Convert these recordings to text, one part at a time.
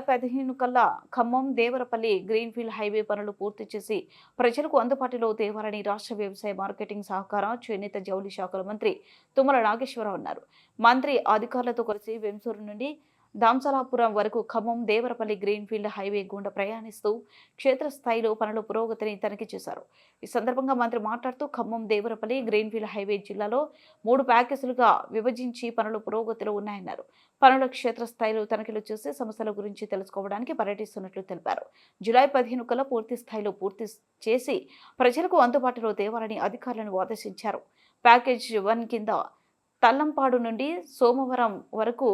పదిహేను కల్లా Khammam Devarapalli greenfield highway పనులు పూర్తి చేసి ప్రజలకు అందుబాటులో తేవాలని రాష్ట్ర వ్యవసాయ మార్కెటింగ్ సహకార చేనేత జౌళి శాఖల మంత్రి తుమ్మల నాగేశ్వరరావు అన్నారు. మంత్రి అధికారులతో కలిసి వెంసూరు నుండి దాంసలాపురం వరకు ఖమ్మం దేవరపల్లి గ్రీన్ఫీల్డ్ హైవే గుండా ప్రయాణిస్తూ క్షేత్రస్థాయిలో పనుల పురోగతిని తనిఖీ చేశారు. ఈ సందర్భంగా మంత్రి మాట్లాడుతూ ఖమ్మం దేవరపల్లి గ్రీన్ఫీల్డ్ హైవే జిల్లాలో మూడు ప్యాకేజీలుగా విభజించి పనులు పురోగతిలో ఉన్నాయన్నారు. పనుల క్షేత్రస్థాయిలో తనిఖీలు చేసి సమస్యల గురించి తెలుసుకోవడానికి పర్యటిస్తున్నట్లు తెలిపారు. జులై పదిహేను కల్లా పూర్తి స్థాయిలో పూర్తి చేసి ప్రజలకు అందుబాటులో తేవాలని అధికారులను ఆదేశించారు. ప్యాకేజ్ వన్ కింద తల్లంపాడు నుండి సోమవరం వరకు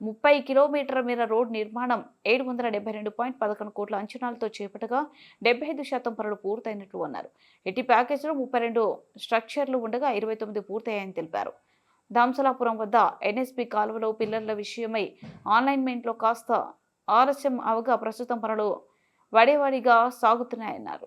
ముప్పై కిలోమీటర్ల మేర రోడ్ నిర్మాణం ఏడు వందల డెబ్బై రెండు పాయింట్ పదకొండు కోట్ల అంచనాలతో చేపట్టగా డెబ్బై ఐదు శాతం పనులు పూర్తయినట్లు అన్నారు. ఎట్టి ప్యాకేజీలో ముప్పై రెండు స్ట్రక్చర్లు ఉండగా ఇరవై తొమ్మిది పూర్తయ్యాయని తెలిపారు. దాంసలాపురం వద్ద ఎన్ఎస్పి కాలువలో పిల్లర్ల విషయమై ఆన్లైన్మెంట్లో కాస్త ఆలస్యం అవగా ప్రస్తుతం పనులు వడేవాడిగా సాగుతున్నాయన్నారు.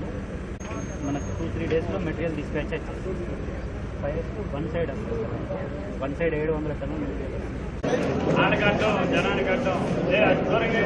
మనకు టూ త్రీ డేస్లో మెటీరియల్ డిస్పాచ్ వచ్చేసి five one side one side ఏడు వందల టన్నులు మెటీరియల్ అది దూరంగా